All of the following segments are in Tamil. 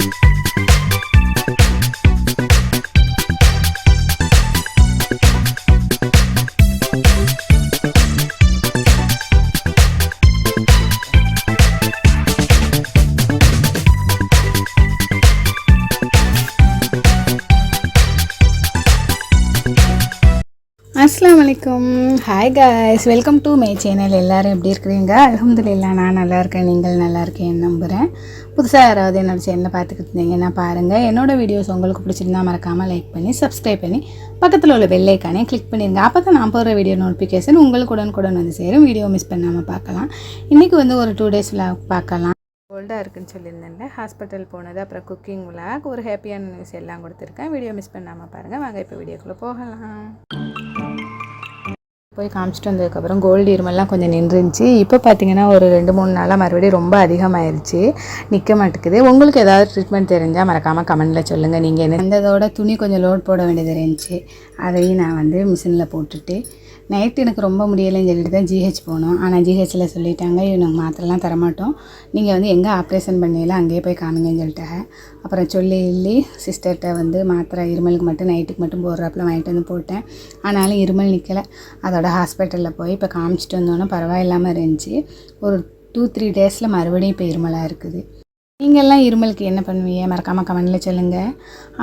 Thank you. அஸ்லாம் hi guys welcome to my channel எல்லோரும் எப்படி இருக்கிறீங்க? அலமதுல்லா நான் நல்லா இருக்கேன். நீங்கள் நல்லா இருக்கேன் நம்புகிறேன் புதுசாக யாராவது என்னோட சேனலை பார்த்துக்கிட்டு இருந்தீங்கன்னா பாருங்கள் என்னோட வீடியோஸ் உங்களுக்கு பிடிச்சிருந்தா மறக்காமல் லைக் பண்ணி சப்ஸ்கிரைப் பண்ணி பக்கத்தில் உள்ள வெள்ளைக்கானே கிளிக் பண்ணிடுங்க அப்போ தான் நான் போடுற வீடியோ நோட்டிஃபிகேஷன் உங்களுக்கு உடனுக்குடன் வந்து சேரும். வீடியோ மிஸ் பண்ணாமல் பார்க்கலாம். இன்றைக்கி வந்து ஒரு டூ டேஸ் விளாக் பார்க்கலாம். கோல்டாக இருக்குன்னு சொல்லியிருந்தேன்ல. ஹாஸ்பிட்டல் போனது அப்புறம் குக்கிங் விளாக் ஒரு ஹாப்பியான நியூஸ் எல்லாம் கொடுத்துருக்கேன். வீடியோ மிஸ் பண்ணாமல் பாருங்கள் வாங்க இப்போ வீடியோக்குள்ளே போகலாம். போய் காமிச்சிட்டு வந்ததுக்கப்புறம் கோல்டு இருமெல்லாம் கொஞ்சம் நின்றுச்சு இப்போ பார்த்தீங்கன்னா ஒரு ரெண்டு மூணு நாளாக மறுபடியும் ரொம்ப அதிகமாயிருச்சு. நிற்க மாட்டேங்குது. உங்களுக்கு ஏதாவது ட்ரீட்மெண்ட் தெரிஞ்சால் மறக்காமல் கமெண்டில் சொல்லுங்கள் நீங்கள் என்ன வந்ததோட துணி கொஞ்சம் லோட் போட வேண்டியது இருந்துச்சு. அதையும் நான் வந்து மிஷினில் போட்டுட்டு நைட்டு எனக்கு ரொம்ப முடியலைன்னு சொல்லிட்டு தான் ஜிஹெச் போனோம். ஆனால் ஜிஹெச்சில் சொல்லிட்டாங்க இவனுக்கு மாத்திரைலாம் தரமாட்டோம். நீங்கள் வந்து எங்கே ஆப்ரேஷன் பண்ணல அங்கேயே போய் காமிங்கன்னு சொல்லிட்டாங்க அப்புறம் சொல்லி இல்லி சிஸ்டர்கிட்ட வந்து மாத்திரை இருமலுக்கு மட்டும் நைட்டுக்கு மட்டும் போடுறாப்புல வாங்கிட்டு வந்து போட்டேன். ஆனாலும் இருமல் நிற்கலை அதோட ஹாஸ்பிட்டலில் போய் இப்போ காமிச்சிட்டு வந்தோன்னே பரவாயில்லாமல் இருந்துச்சு. ஒரு டூ த்ரீ டேஸில் மறுபடியும் இப்போ இருமலாக இருக்குது. நீங்கள்லாம் இருமலுக்கு என்ன பண்ணுவீங்க? மறக்காமல் கமெண்டில் சொல்லுங்கள்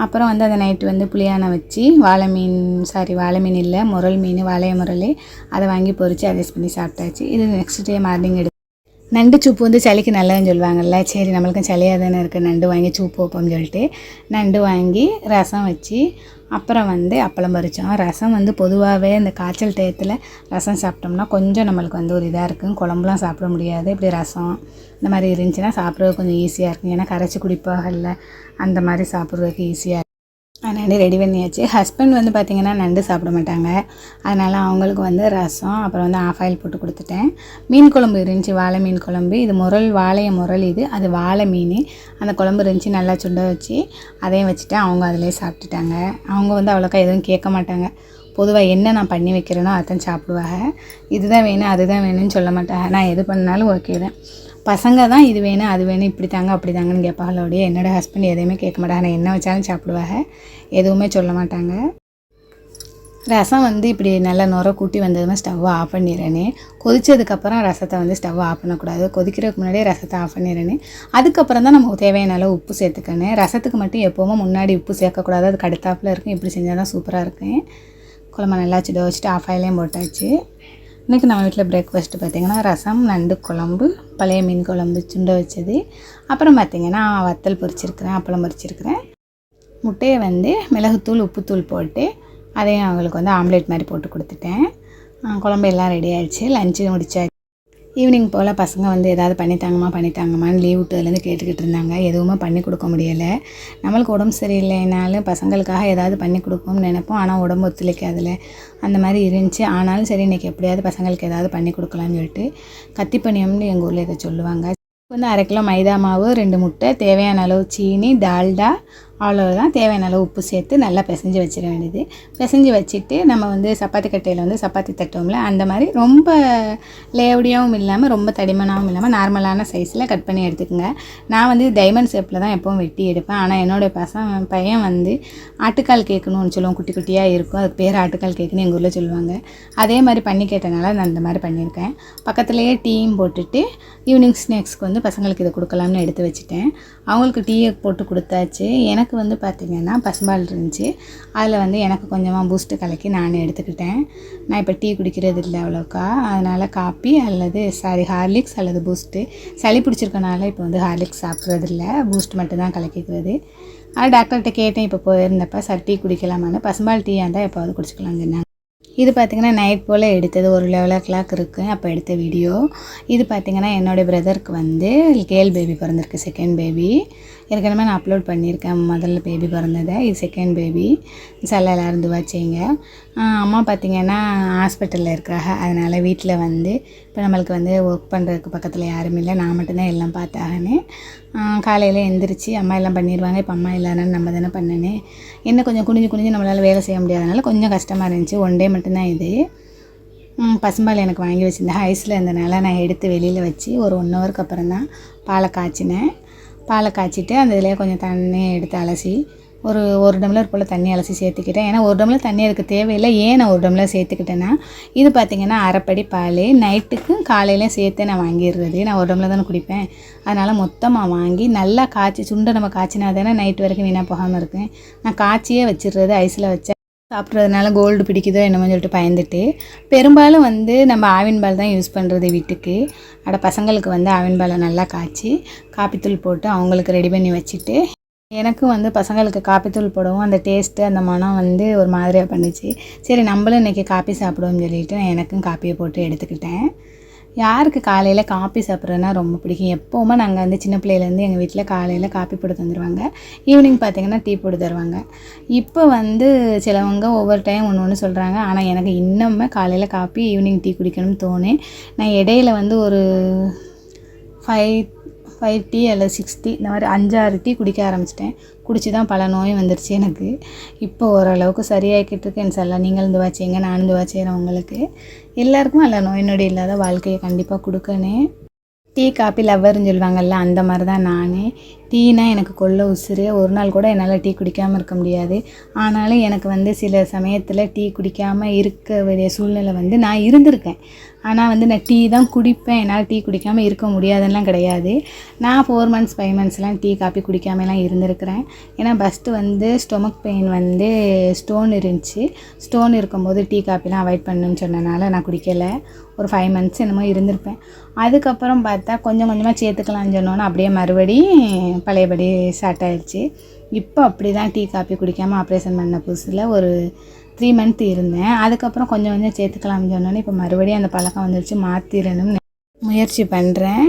அப்புறம் வந்து அந்த நைட்டு வந்து புளியானை வச்சு வாழை மீன் சாரி வாழை மீன் இல்லை முரல் மீன் வாழைய முரல் அதை வாங்கி பொறிச்சு அட்ஜஸ்ட் பண்ணி சாப்பிட்டாச்சு. இது நெக்ஸ்ட் டே மார்னிங் எடுத்து. நண்டு சூப்பு வந்து சளிக்கு நல்லதுன்னு சொல்லுவாங்கல்ல சரி நம்மளுக்கும் சளியாக தானே இருக்குது நண்டு வாங்கி சூப்பு வைப்போம்னு சொல்லிட்டு நண்டு வாங்கி ரசம் வச்சு அப்புறம் வந்து அப்பளம் பறித்தோம் ரசம் வந்து பொதுவாகவே இந்த காய்ச்சல் டயத்தில் ரசம் சாப்பிட்டோம்னா கொஞ்சம் நம்மளுக்கு வந்து ஒரு இதாக இருக்கும். குழம்புலாம் சாப்பிட முடியாது. இப்படி ரசம் இந்த மாதிரி இருந்துச்சுன்னா சாப்பிட்றது கொஞ்சம் ஈஸியாக இருக்கும். ஏன்னா கரைச்சி குடிப்பாகல அந்த மாதிரி சாப்பிட்றதுக்கு ஈஸியாக நண்டு ரெடி பண்ணியாச்சு. ஹஸ்பண்ட் வந்து பார்த்திங்கன்னா நண்டு சாப்பிட மாட்டாங்க. அதனால் அவங்களுக்கு வந்து ரசம் அப்புறம் வந்து ஆஃப் ஆயில் போட்டு கொடுத்துட்டேன். மீன் குழம்பு இருந்துச்சு வாழை மீன் குழம்பு. இது முரல் வாழைய முரல் இது. அது வாழை மீன். அந்த குழம்பு இருந்துச்சு நல்லா சுண்ட வச்சு அதையும் வச்சுட்டு அவங்க அதிலே சாப்பிட்டுட்டாங்க. அவங்க வந்து அவ்வளோக்கா எதுவும் கேட்க மாட்டாங்க. பொதுவாக என்ன நான் பண்ணி வைக்கிறேனோ அதான் சாப்பிடுவாங்க. இதுதான் வேணும் அதுதான் வேணும்னு சொல்ல மாட்டாங்க. நான் எது பண்ணாலும் ஓகே தான். பசங்க தான் இது வேணும் அது வேணும் இப்படி தாங்க அப்படி தாங்கன்னு கேட்பாங்களோடைய என்னோடய ஹஸ்பண்ட் எதையுமே கேட்க மாட்டாங்க. என்ன வச்சாலும் சாப்பிடுவாங்க. எதுவுமே சொல்ல மாட்டாங்க. ரசம் வந்து இப்படி நல்லா நுர கூட்டி வந்ததுமே ஸ்டவ்வை ஆஃப் பண்ணிடுறேனே. கொதிச்சதுக்கப்புறம் ரசத்தை வந்து ஸ்டவ் ஆஃப் பண்ணக்கூடாது. கொதிக்கிறதுக்கு முன்னாடியே ரசத்தை ஆஃப் பண்ணிடுறேனே. அதுக்கப்புறம் தான் நமக்கு தேவையான அளவு உப்பு சேர்த்துக்கணும். ரசத்துக்கு மட்டும் எப்போவுமே முன்னாடி உப்பு சேர்க்கக்கூடாது. அது கடுத்தாப்பில் இருக்கும் இப்படி செஞ்சால் தான் சூப்பராக இருக்கும் குழம்பு நல்லா வச்சுட்டு வச்சுட்டு ஆஃப் ஆயிலையும் போட்டாச்சு. இன்றைக்கி நம்ம வீட்டில் பிரேக்ஃபாஸ்ட்டு பார்த்திங்கன்னா ரசம் நண்டு குழம்பு பழைய மீன் குழம்பு சுண்டை வச்சது. அப்புறம் பார்த்திங்கன்னா வத்தல் பொரிச்சிருக்கிறேன் அப்பளம் பொரிச்சிருக்கிறேன். முட்டையை வந்து மிளகுத்தூள் உப்புத்தூள் போட்டு அதையும் அவங்களுக்கு வந்து ஆம்லேட் மாதிரி போட்டு கொடுத்துட்டேன். குழம்பு எல்லாம் ரெடி ஆயிடுச்சு. லஞ்சு முடிச்சாச்சு. ஈவினிங் போல் பசங்க வந்து ஏதாவது பண்ணித்தாங்கம்மா பண்ணித்தாங்கம்மான்னு லீவ் விட்டதுலேருந்து கேட்டுக்கிட்டு இருந்தாங்க. எதுவுமே பண்ணி கொடுக்க முடியலை. நம்மளுக்கு உடம்பு சரியில்லைனாலும் பசங்களுக்காக ஏதாவது பண்ணி கொடுப்போம்னு நினைப்போம். ஆனால் உடம்பு ஒத்துழைக்காதுல. அந்த மாதிரி இருந்துச்சு. ஆனாலும் சரி இன்றைக்கி எப்படியாவது பசங்களுக்கு ஏதாவது பண்ணி கொடுக்கலான்னு சொல்லிட்டு கத்திப்பணியம்னு எங்கள் ஊரில் இதை சொல்லுவாங்க. வந்து அரை கிலோ மைதா மாவு ரெண்டு முட்டை தேவையான அளவு சீனி டால்டா அவ்வளோதான் தேவையான அளவு உப்பு சேர்த்து நல்லா பிசைஞ்சு வச்சிட வேண்டியது. பிசைஞ்சு வச்சுட்டு நம்ம வந்து சப்பாத்தி கட்டையில் வந்து சப்பாத்தி தட்டுவோம்ல அந்த மாதிரி ரொம்ப லேவடியாகவும் இல்லாமல் ரொம்ப தடிமனாகவும் இல்லாமல் நார்மலான சைஸில் கட் பண்ணி எடுத்துக்கோங்க. நான் வந்து டைமண்ட் ஷேப்பில் தான் எப்போவும் வெட்டி எடுப்பேன். ஆனால் என்னோடய பசங்க பையன் வந்து ஆட்டுக்கால் கேட்கணும்னு சொல்லுவோம் குட்டி குட்டியாக இருக்கும். அதுக்கு பேர் ஆட்டுக்கால் கேட்குன்னு எங்கள் ஊரில் சொல்லுவாங்க. அதே மாதிரி பண்ணி கேட்டனால நான் இந்த மாதிரி பண்ணியிருக்கேன். பக்கத்துலேயே டீயும் போட்டுட்டு ஈவினிங் ஸ்நாக்ஸ்க்கு வந்து பசங்களுக்கு இதை கொடுக்கலாம்னு எடுத்து வச்சுட்டேன். அவங்களுக்கு டீயை போட்டு கொடுத்தாச்சு. எனக்கு எனக்கு வந்து பார்த்திங்கன்னா பசும்பால் இருந்துச்சு. அதில் வந்து எனக்கு கொஞ்சமாக பூஸ்ட்டு கலக்கி நானே எடுத்துக்கிட்டேன். நான் இப்போ டீ குடிக்கிறது இல்லை அவ்வளோக்கா. அதனால் காப்பி அல்லது சாரி ஹார்லிக்ஸ் அல்லது பூஸ்ட்டு சளி பிடிச்சிருக்கனால இப்போ வந்து ஹார்லிக்ஸ் சாப்பிட்றது இல்லை. பூஸ்ட் மட்டும்தான் கலக்கிக்கிறது. ஆனால் டாக்டர்கிட்ட கேட்டேன் இப்போ போயிருந்தப்போ சார் டீ குடிக்கலாமான்னு? பசும்பால் டீ இருந்தால் எப்போவது குடிச்சிக்கலாம் சொன்னாங்க. இது பார்த்திங்கன்னா நைட் போல் எடுத்தது. ஒரு லெவல் ஓ கிளாக் இருக்குது அப்போ எடுத்த வீடியோ இது பார்த்திங்கன்னா என்னோடய பிரதருக்கு வந்து கேர்ள் பேபி பிறந்திருக்கு செகண்ட் பேபி ஏற்கனவே நான் அப்லோட் பண்ணியிருக்கேன் முதல்ல பேபி பிறந்ததை. இது செகண்ட் பேபி செல்ல எல்லோரும் வச்சிங்க. அம்மா பார்த்திங்கன்னா ஹாஸ்பிட்டலில் இருக்கிறாங்க. அதனால் வீட்டில் வந்து இப்போ நம்மளுக்கு வந்து ஒர்க் பண்ணுறதுக்கு பக்கத்தில் யாரும் இல்லை. நான் மட்டும்தான் எல்லாம் பார்த்தாகன்னு. காலையில் எந்திரிச்சு அம்மா எல்லாம் பண்ணிடுவாங்க இப்போ அம்மா இல்லைனாலும் நம்ம தானே பண்ணனே. என்ன கொஞ்சம் குனிஞ்சு குனிஞ்சு நம்மளால் வேலை செய்ய முடியாதனால கொஞ்சம் கஷ்டமாக இருந்துச்சு. ஒன் டே மட்டும்தான் இது. பசும்பால் எனக்கு வாங்கி வச்சுருந்தேன். ஐஸில் இருந்தனால நான் எடுத்து வெளியில் வச்சு ஒரு ஒன் ஹவருக்கு அப்புறம் தான் பாலை காய்ச்சினேன். பாலை காய்ச்சிட்டு அந்த இதிலே கொஞ்சம் தண்ணி எடுத்து அலசி ஒரு ஒரு டம்ளர் போல் தண்ணி அலசி சேர்த்துக்கிட்டேன். ஏன்னா ஒரு டம்ளர் தண்ணி அதுக்கு தேவையில்லை. ஏன் நான் ஒரு டம்ளர் சேர்த்துக்கிட்டேன்னா இது பார்த்திங்கன்னா அரைப்படி பால். நைட்டுக்கும் காலையிலையும் சேர்த்து நான் வாங்கிடுறது. நான் ஒரு டம்ளர் தானே குடிப்பேன். அதனால் மொத்தமாக வாங்கி நல்லா காய்ச்சி சுண்டை நம்ம காய்ச்சினா தானே நைட் வரைக்கும் வீணாக போகாமல் இருக்கேன் நான் காய்ச்சியே வச்சிடுறது ஐஸில் வச்சேன் சாப்பிட்றதுனால கோல்டு பிடிக்குதோ என்னமோ சொல்லிட்டு பயந்துட்டு பெரும்பாலும் வந்து நம்ம ஆவின் பால் தான் யூஸ் பண்ணுறது வீட்டுக்கு. அட பசங்களுக்கு வந்து ஆவின் பாலை நல்லா காய்ச்சி காப்பித்தூள் போட்டு அவங்களுக்கு ரெடி பண்ணி வச்சுட்டு எனக்கும் வந்து பசங்களுக்கு காப்பித்தூள் போடவும் அந்த டேஸ்ட்டு அந்த மனம் வந்து ஒரு மாதிரியாக பண்ணுச்சு. சரி நம்மளும் இன்றைக்கி காப்பி சாப்பிடுவோம்னு சொல்லிட்டு நான் எனக்கும் காப்பியை போட்டு எடுத்துக்கிட்டேன். யாருக்கு காலையில் காப்பி சாப்பிட்றதுனா ரொம்ப பிடிக்கும். எப்போவுமே நாங்கள் வந்து சின்ன பிள்ளையிலேருந்து எங்கள் வீட்டில் காலையில் காப்பி போட்டு தந்துடுவாங்க ஈவினிங் பார்த்திங்கன்னா டீ போட்டு தருவாங்க. இப்போ வந்து சிலவங்க ஒவ்வொரு டைம் ஒன்று ஒன்று சொல்கிறாங்க ஆனால் எனக்கு இன்னுமே காலையில் காப்பி ஈவினிங் டீ குடிக்கணும்னு தோணு. நான் இடையில வந்து ஒரு ஃபைவ் ஃபைவ் டீ அல்லது சிக்ஸ் டீ இந்த மாதிரி அஞ்சாறு டீ குடிக்க ஆரம்பிச்சிட்டேன். குடிச்சு தான் பல நோயும் வந்துருச்சு எனக்கு. இப்போ ஓரளவுக்கு சரியாகிக்கிட்டு இருக்கேன் சார் நீங்களும் துவா செய்யுங்க. நானும் துவா செய்கிறேன் உங்களுக்கு. எல்லாருக்கும் அல்ல நோய் நொடி இல்லாத வாழ்க்கையை கண்டிப்பாக கொடுக்கணும். டீ காப்பி லவ்வர்னு சொல்லுவாங்கல்ல அந்த மாதிரி தான் நான். டீனா எனக்கு கொள்ள உசுறு. ஒரு நாள் கூட என்னால் டீ குடிக்காமல் இருக்க முடியாது. ஆனாலும் எனக்கு வந்து சில சமயத்தில் டீ குடிக்காமல் இருக்க வேண்டிய சூழ்நிலை வந்து நான் இருந்திருக்கேன். ஆனால் வந்து நான் டீ தான் குடிப்பேன். என்னால் டீ குடிக்காமல் இருக்க முடியாதுன்னெலாம் கிடையாது. நான் ஃபோர் மந்த்ஸ் ஃபைவ் மந்த்ஸ்லாம் டீ காப்பி குடிக்காமலாம் இருந்திருக்கிறேன். ஏன்னா ஃபஸ்ட்டு வந்து ஸ்டொமக் பெயின் வந்து ஸ்டோன் இருந்துச்சு. ஸ்டோன் இருக்கும்போது டீ காப்பிலாம் அவாய்ட் பண்ணுன்னு சொன்னனால நான் குடிக்கலை. ஒரு ஃபைவ் மந்த்ஸ் என்னமோ இருந்திருப்பேன். அதுக்கப்புறம் பார்த்தா கொஞ்சம் கொஞ்சமாக சேர்த்துக்கலாம்னு சொன்னோன்னே அப்படியே மறுபடி பழையபடி ஸ்டார்ட் ஆகிடுச்சி இப்போ அப்படி தான் டீ காப்பி குடிக்காமல் ஆப்ரேஷன் பண்ண புதுசில் ஒரு த்ரீ மந்த் இருந்தேன். அதுக்கப்புறம் கொஞ்சம் கொஞ்சம் சேர்த்துக்கலாம்னு சொன்னோன்னே இப்போ மறுபடியும் அந்த பழக்கம் வந்துருச்சு. மாற்றிடணும்னு முயற்சி பண்ணுறேன்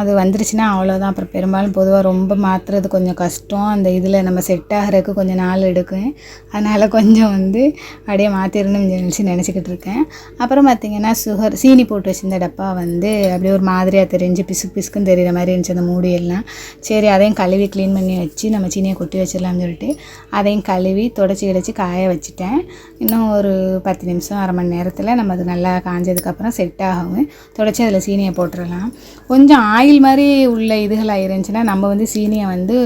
அது வந்துருச்சுன்னா அவ்வளோதான் அப்புறம் பெரும்பாலும் பொதுவாக ரொம்ப மாற்றுறது கொஞ்சம் கஷ்டம். அந்த இதில் நம்ம செட் ஆகிறதுக்கு கொஞ்சம் நாள் எடுக்கும். அதனால் கொஞ்சம் வந்து அப்படியே மாற்றிடணும்னு நினச்சி நினச்சிக்கிட்டு இருக்கேன். அப்புறம் பார்த்திங்கன்னா சுகர் சீனி போட்டு வச்சிருந்த டப்பா வந்து அப்படியே ஒரு மாதிரியாக தெரிஞ்சு பிசுக்கு பிசுக்குன்னு தெரிகிற மாதிரி இருந்துச்சு அந்த மூடியெல்லாம். சரி அதையும் கழுவி க்ளீன் பண்ணி வச்சு நம்ம சீனியை கொட்டி வச்சிடலாம்னு சொல்லிட்டு அதையும் கழுவி தொடச்சி கிடச்சி காய வச்சுட்டேன். இன்னும் ஒரு பத்து நிமிஷம் அரை மணி நேரத்தில் நம்ம அது நல்லா காஞ்சதுக்கப்புறம் செட் ஆகும். தொடச்சி அதில் சீனியை போட்டுடலாம். கொஞ்சம் ஆயில் மாதிரி உள்ள இதுகளாக இருந்துச்சுன்னா நம்ம வந்து சீனியை வந்து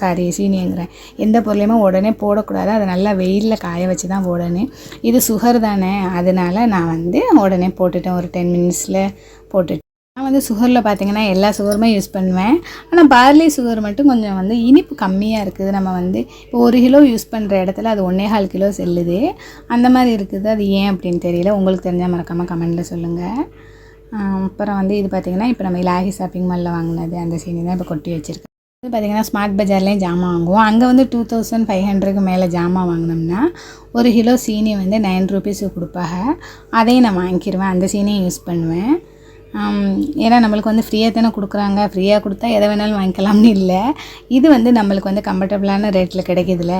சாரி சீனியங்கிறேன். எந்த பொருளையுமே உடனே போடக்கூடாது. அதை நல்லா வெயிலில் காய வச்சு தான் போடணும். இது சுகர் தானே அதனால் நான் வந்து உடனே போட்டுட்டேன். ஒரு டென் மினிட்ஸில் போட்டுட்டேன். நான் வந்து சுகரில் பார்த்தீங்கன்னா எல்லா சுகருமே யூஸ் பண்ணுவேன். ஆனால் பார்லி சுகர் மட்டும் கொஞ்சம் வந்து இனிப்பு கம்மியாக இருக்குது. நம்ம வந்து இப்போ ஒரு கிலோ யூஸ் பண்ணுற இடத்துல அது ஒன்றே கால் கிலோ செல்லுது. அந்த மாதிரி இருக்குது. அது ஏன் அப்படின்னு தெரியல. உங்களுக்கு தெரிஞ்சால் மறக்காமல் கமெண்டில் சொல்லுங்கள் அப்புறம் வந்து இது பார்த்திங்கன்னா இப்போ நம்ம இலாகி ஷாப்பிங் மாலில் வாங்கினது அந்த சீனி தான் இப்போ கொட்டி வச்சுருக்கேன். இது பார்த்திங்கன்னா ஸ்மார்ட் பஜார்லேயும் ஜாமான் வாங்குவோம். அங்கே வந்து டூ தௌசண்ட் ஃபைவ் ஹண்ட்ரடுக்கு மேலே ஜாமான் வாங்கினோம்னா ஒரு கிலோ சீனி வந்து நைன் ருபீஸுக்கு கொடுப்பாங்க. அதையும் நான் வாங்கிடுவேன் அந்த சீனியும் யூஸ் பண்ணுவேன். ஏன்னா நம்மளுக்கு வந்து ஃப்ரீயாக தானே கொடுக்குறாங்க. ஃப்ரீயாக கொடுத்தா எதை வேணாலும் வாங்கிக்கலாம்னு இல்லை. இது வந்து நம்மளுக்கு வந்து கம்ஃபர்டபுளான ரேட்டில் கிடைக்கிதுல.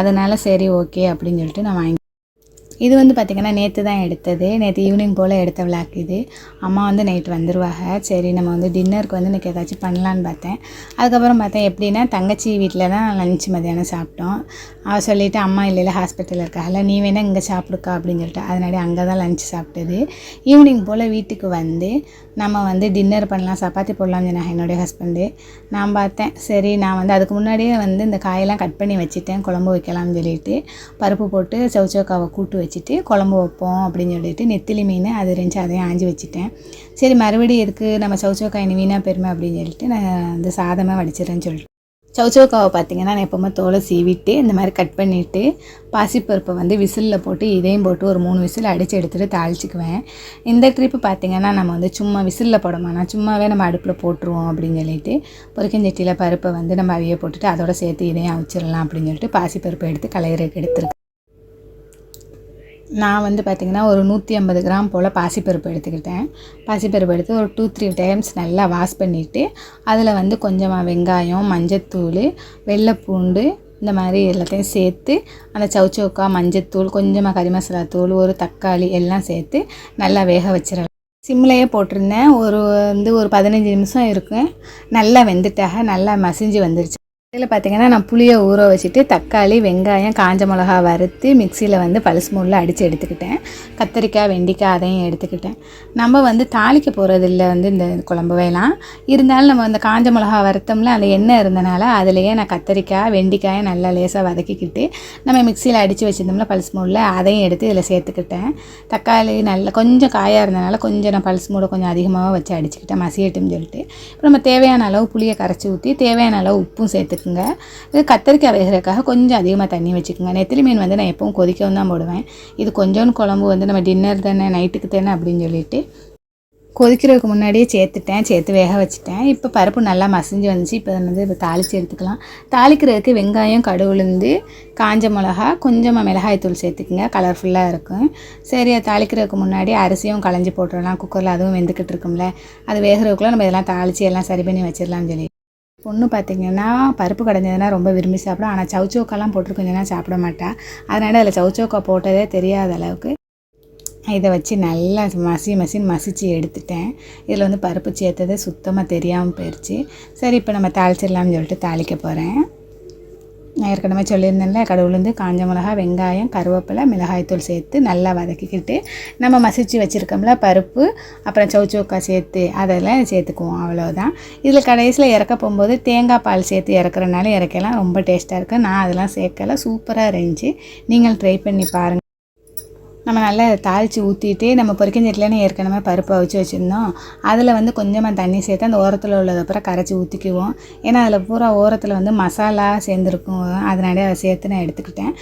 அதனால் சரி ஓகே அப்படின்னு சொல்லிட்டு நான் வாங்கி இது வந்து பார்த்திங்கன்னா நேற்று தான் எடுத்தது. நேற்று ஈவினிங் போல் எடுத்த விளாக் இது. அம்மா வந்து நைட் வந்துடுவாங்க சரி நம்ம வந்து டின்னருக்கு வந்து இன்றைக்கி ஏதாச்சும் பண்ணலான்னு பார்த்தேன். அதுக்கப்புறம் பார்த்தேன் எப்படின்னா தங்கச்சி வீட்டில் தான் லஞ்ச் மதியானம் சாப்பிட்டோம். அவள் சொல்லிவிட்டு அம்மா இல்லையில ஹாஸ்பிட்டலில் இருக்காங்கல்ல நீ வேணால் இங்கே சாப்பிடுக்கா அப்படின்னு சொல்லிட்டு அதனாடி அங்கே தான் லஞ்ச் சாப்பிட்டது. ஈவினிங் போல் வீட்டுக்கு வந்து நம்ம வந்து டின்னர் பண்ணலாம் சப்பாத்தி போடலாம்னு சொன்னாங்க என்னுடைய ஹஸ்பண்டு நான் பார்த்தேன் சரி நான் வந்து அதுக்கு முன்னாடியே வந்து இந்த காயெல்லாம் கட் பண்ணி வச்சுட்டேன் குழம்பு வைக்கலாம்னு சொல்லிட்டு பருப்பு போட்டு சவுச்சோக்காவை கூட்டு வச்சுட்டு குழம்பு வைப்போம் அப்படின்னு சொல்லிட்டு நெத்திலி மீன் அது இருந்துச்சு அதையும் ஆஞ்சி வச்சுட்டேன். சரி மறுபடியும் எதுக்கு நம்ம சவுச்சோக்காய் வீணாக பெருமை அப்படின்னு சொல்லிட்டு நான் வந்து சாதமாக வடிச்சிடறேன்னு சொல்லிட்டு. சவுச்சோக்காவை பார்த்திங்கன்னா நான் எப்போவுமே தோலை சீவிட்டு இந்த மாதிரி கட் பண்ணிவிட்டு பாசிப்பருப்பை வந்து விசிலில் போட்டு இதையும் போட்டு ஒரு மூணு விசில் அடித்து எடுத்துகிட்டு தாளிச்சிக்குவேன். இந்த ட்ரிப்பு பார்த்திங்கன்னா நம்ம வந்து சும்மா விசிலில் போடமானா சும்மாவே நம்ம அடுப்பில் போட்டுருவோம் அப்படின்னு சொல்லிட்டு பொறுக்கஞ்சட்டியில் பருப்பை வந்து நம்ம அவைய போட்டுட்டு அதோட சேர்த்து இதையும் அவிச்சிடலாம் அப்படின்னு சொல்லிட்டு பாசிப்பருப்பை எடுத்து கலையிறதுக்கு எடுத்துருக்கேன். நான் வந்து பார்த்திங்கன்னா ஒரு நூற்றி ஐம்பது கிராம் போல் பாசிப்பருப்பு எடுத்துக்கிட்டேன். பாசிப்பருப்பு எடுத்து ஒரு டூ த்ரீ டைம்ஸ் நல்லா வாஷ் பண்ணிவிட்டு அதில் வந்து கொஞ்சமாக வெங்காயம் மஞ்சத்தூள் வெள்ளைப்பூண்டு இந்த மாதிரி எல்லாத்தையும் சேர்த்து அந்த சவுச்சவுக்கா மஞ்சத்தூள் கொஞ்சமாக கறி மசாலா தூள் ஒரு தக்காளி எல்லாம் சேர்த்து நல்லா வேக வச்சிடலாம் சிம்லையே போட்டிருந்தேன். ஒரு வந்து ஒரு பதினஞ்சு நிமிஷம் இருக்கும் நல்லா வெந்துட்டாக நல்லா மசிஞ்சு வந்துருச்சு. இதில் பார்த்தீங்கன்னா நான் புளியை ஊற வச்சுட்டு தக்காளி வெங்காயம் காஞ்ச மிளகா வறுத்து மிக்சியில் வந்து பல்ஸ் மூடில் அடித்து எடுத்துக்கிட்டேன். கத்திரிக்காய் வெண்டிக்காய் அதையும் எடுத்துக்கிட்டேன். நம்ம வந்து தாளிக்க போகிறதில்ல வந்து இந்த குழம்புவையெல்லாம் இருந்தாலும் நம்ம அந்த காஞ்ச மிளகா வறுத்தோம்ல அந்த எண்ணெய் இருந்தனால அதுலேயே நான் கத்திரிக்காய் வெண்டிக்காயை நல்லா லேசாக வதக்கிக்கிட்டு நம்ம மிக்சியில் அடித்து வச்சுருந்தோம்ல பல்ஸ் மூடில் அதையும் எடுத்து இதில் சேர்த்துக்கிட்டேன். தக்காளி நல்லா கொஞ்சம் காயாக இருந்தனால கொஞ்சம் நான் பல்ஸ் மூடை கொஞ்சம் அதிகமாக வச்சு அடிச்சுக்கிட்டேன் மசியட்டுன்னு சொல்லிட்டு. அப்புறம் நம்ம தேவையான அளவு புளியை கரைச்சி ஊற்றி தேவையான அளவு உப்பும் எடுத்துக்கோங்க இது கத்திரிக்காய் வேகிறதுக்காக கொஞ்சம் அதிகமாக தண்ணி வச்சுக்கோங்க. நெத்திலி மீன் வந்து நான் எப்பவும் கொதிக்கவும் தான் போடுவேன். இது கொஞ்சோண்டு குழம்பு வந்து நம்ம டின்னர் தானே நைட்டுக்கு தானே அப்படின்னு சொல்லிட்டு கொதிக்கிறதுக்கு முன்னாடியே சேர்த்துட்டேன். சேர்த்து வேக வச்சுட்டேன். இப்போ பருப்பு நல்லா மசிஞ்சு வந்துச்சு. இப்போ வந்து இப்போ தாளித்து எடுத்துக்கலாம். தாளிக்கிறதுக்கு வெங்காயம் கடுகுலுந்து காஞ்ச மிளகா கொஞ்சமாக மிளகாய் தூள் சேர்த்துக்குங்க. கலர்ஃபுல்லாக இருக்கும். சரி அது தாளிக்கிறதுக்கு முன்னாடி அரிசியும் களைஞ்சி போட்டுடலாம் குக்கரில் அதுவும் வெந்துக்கிட்டு இருக்கும்ல. அது வேகிறதுக்குள்ளே நம்ம இதெல்லாம் தாளித்து எல்லாம் சரி பண்ணி வச்சிடலாம்னு சொல்லி பொண்ணு பார்த்திங்கன்னா பருப்பு கடைஞ்சதுன்னா ரொம்ப விரும்பி சாப்பிடும். ஆனால் சவுச்சோக்காலாம் போட்டிருக்கோங்கன்னா சாப்பிட மாட்டா. அதனால் அதில் சவுச்சோக்கா போட்டதே தெரியாத அளவுக்கு இதை வச்சு நல்லா மசி மசின்னு மசித்து எடுத்துட்டேன். இதில் வந்து பருப்பு சேர்த்தது சுத்தமாக தெரியாமல் போயிடுச்சு சரி இப்போ நம்ம தாளிச்சிடலாம்னு சொல்லிட்டு தாளிக்க போகிறேன் நான் ஏற்கனவே சொல்லியிருந்தேன்ல கடவுளுந்து காஞ்ச மிளகா வெங்காயம் கருவேப்பிலை மிளகாய்த்தூள் சேர்த்து நல்லா வதக்கிக்கிட்டு நம்ம மசிச்சு வச்சுருக்கோம்ல பருப்பு அப்புறம் சவுச்சோக்கா சேர்த்து அதெல்லாம் சேர்த்துக்குவோம் அவ்வளோதான் இதில் கடைசியில் இறக்க போகும்போது தேங்காய் பால் சேர்த்து இறக்குறனால இறக்கலாம் ரொம்ப டேஸ்ட்டாக இருக்குது நான் அதெல்லாம் சேர்க்கல சூப்பராக இருந்துச்சு. நீங்கள் ட்ரை பண்ணி பாருங்கள் நம்ம நல்லா தாளித்து ஊற்றிட்டு நம்ம பொரிக்கஞ்சட்டிலன்னு ஏற்கனவே பருப்பை வச்சு வச்சுருந்தோம். அதில் வந்து கொஞ்சமாக தண்ணி சேர்த்து அந்த ஓரத்தில் உள்ளதை அப்புறம் கரைச்சி ஊற்றிக்குவோம் ஏன்னா அதில் பூரா ஓரத்தில் வந்து மசாலா சேர்ந்துருக்கும். அதனாலே அதை சேர்த்து நான் எடுத்துக்கிட்டேன்.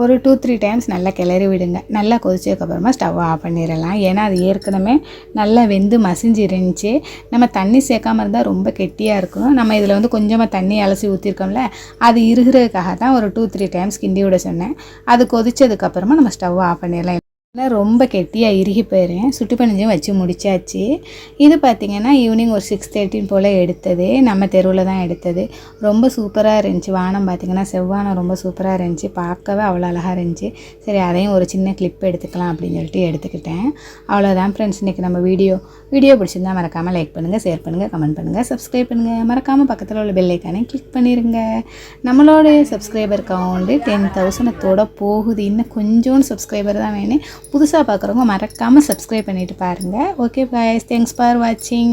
ஒரு டூ த்ரீ டைம்ஸ் நல்லா கிளறி விடுங்க. நல்லா கொதிச்சதுக்கப்புறமா ஸ்டவ் ஆஃப் பண்ணிடலாம். ஏன்னா அது ஏற்கனவே நல்லா வெந்து மசிஞ்சு இருந்துச்சு நம்ம தண்ணி சேர்க்காம இருந்தால் ரொம்ப கெட்டியாக இருக்கும். நம்ம இதில் வந்து கொஞ்சமாக தண்ணி அலசி ஊற்றிருக்கோம்ல அது இருக்கிறதுக்காக தான் ஒரு டூ த்ரீ டைம்ஸ் கிண்டி விட சொன்னேன். அது கொதிச்சதுக்கப்புறமா நம்ம ஸ்டவ் ஆஃப் பண்ணிடலாம். ரொம்ப கெட்டியாக இறுகி போயிடுறேன் சுட்டு பணிஞ்சும் வச்சு முடிச்சாச்சு. இது பார்த்திங்கன்னா ஈவினிங் ஒரு சிக்ஸ் தேர்ட்டின் போல் எடுத்தது. நம்ம தெருவில் தான் எடுத்தது. ரொம்ப சூப்பராக இருந்துச்சு. வானம் பார்த்திங்கன்னா செவ்வானம் ரொம்ப சூப்பராக இருந்துச்சு. பார்க்கவே அவ்வளோ அழகாக இருந்துச்சு. சரி அதையும் ஒரு சின்ன கிளிப் எடுத்துக்கலாம் அப்படின்னு சொல்லிட்டு எடுத்துக்கிட்டேன். அவ்வளோதான் ஃப்ரெண்ட்ஸ் இன்றைக்கி நம்ம வீடியோ வீடியோ பிடிச்சிருந்தா மறக்காமல் லைக் பண்ணுங்கள் ஷேர் பண்ணுங்கள் கமெண்ட் பண்ணுங்கள் சப்ஸ்கிரைப் பண்ணுங்கள் மறக்காமல் பக்கத்தில் உள்ள பெல்லைக்கானே கிளிக் பண்ணிடுங்க நம்மளோட சப்ஸ்கிரைபர் கவுண்டு டென் தௌசண்டத்தோட போகுது. இன்னும் கொஞ்சோண்டு சப்ஸ்கிரைபர் தான் வேணும். புதுசாக பார்க்குறவங்க மறக்காமல் சப்ஸ்கிரைப் பண்ணிட்டு பாருங்கள் ஓகே பாய்ஸ் தேங்க்ஸ் ஃபார் வாட்சிங்